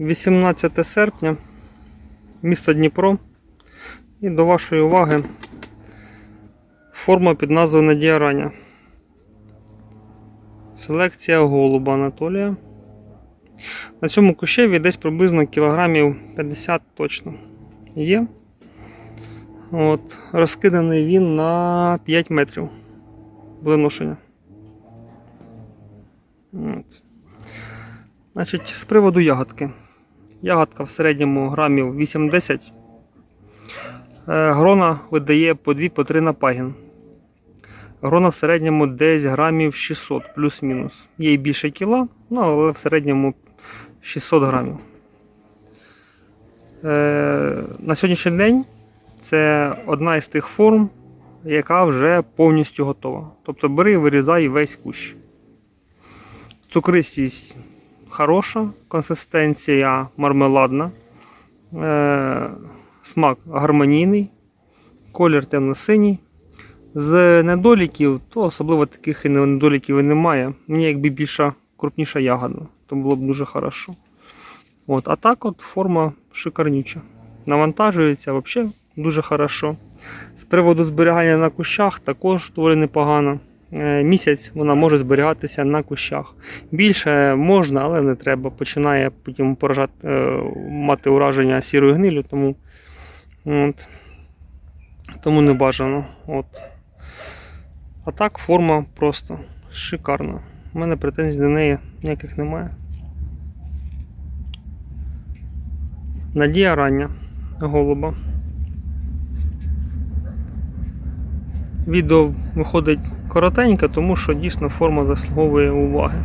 18 серпня, місто Дніпро. І до вашої уваги форма під назвою Надія Раня. Селекція голуба Анатолія. На цьому кущеві десь приблизно кілограмів 50 точно є. От, розкиданий він на 5 метрів виношення. От. Значить, з приводу ягодки. Ягодка в середньому грамів 8-10. Е, Грона видає по 2-3 на пагін. Грона в середньому десь грамів 600 плюс-мінус. Є і більше кіла, ну, але в середньому 600 грамів. Е, на сьогоднішній день це одна із тих форм, яка вже повністю готова. Тобто бери і вирізай весь кущ. Цукристість хороша, консистенція мармеладна, е, смак гармонійний, колір темно-синій. З недоліків, то особливо таких і недоліків і немає. Мені якби більша крупніша ягода, то було б дуже хорошо. От, а так от форма шикарнюча. Навантажується взагалі дуже хорошо. З приводу зберігання на кущах також доволі непогано. Е, Місяць вона може зберігатися на кущах. Більше можна, але не треба. Починає потім поражати, е, мати ураження сірою гнилю, тому, от, тому не бажано. От. А так форма просто шикарна. У мене претензій до неї ніяких немає. Надія рання голуба. Відео виходить коротеньке, тому що дійсно форма заслуговує уваги.